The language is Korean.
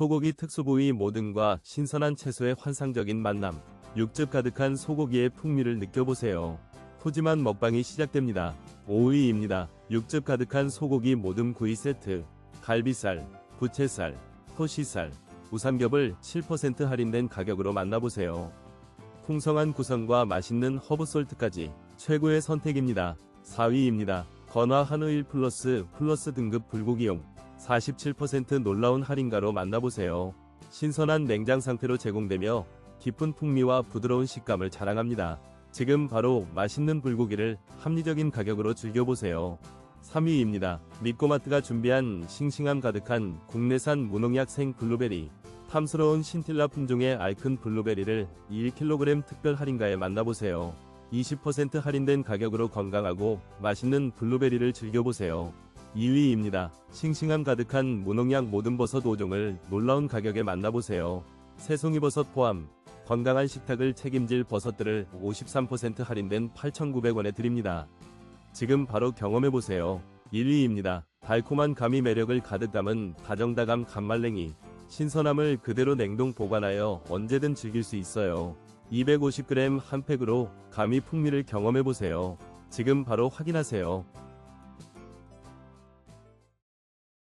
소고기 특수부위 모듬과 신선한 채소의 환상적인 만남. 육즙 가득한 소고기의 풍미를 느껴보세요. 푸짐한 먹방이 시작됩니다. 5위입니다. 육즙 가득한 소고기 모듬 구이 세트. 갈비살, 부채살, 토시살, 우삼겹을 7% 할인된 가격으로 만나보세요. 풍성한 구성과 맛있는 허브솔트까지 최고의 선택입니다. 4위입니다. 건화 한우 1 플러스 플러스 등급 불고기용 47% 놀라운 할인가로 만나보세요. 신선한 냉장 상태로 제공되며 깊은 풍미와 부드러운 식감을 자랑합니다. 지금 바로 맛있는 불고기를 합리적인 가격으로 즐겨보세요. 3위입니다. 미꼬마트가 준비한 싱싱함 가득한 국내산 무농약 생 블루베리 탐스러운 신틸라 품종의 알큰 블루베리를 1kg 특별 할인가에 만나보세요. 20% 할인된 가격으로 건강하고 맛있는 블루베리를 즐겨보세요. 2위입니다. 싱싱함 가득한 무농약 모든 버섯 5종을 놀라운 가격에 만나보세요. 새송이버섯 포함 건강한 식탁을 책임질 버섯들을 53% 할인된 8,900원에 드립니다. 지금 바로 경험해보세요. 1위입니다. 달콤한 감이 매력을 가득 담은 다정다감 감말랭이. 신선함을 그대로 냉동 보관하여 언제든 즐길 수 있어요. 250g 한 팩으로 감이 풍미를 경험해보세요. 지금 바로 확인하세요.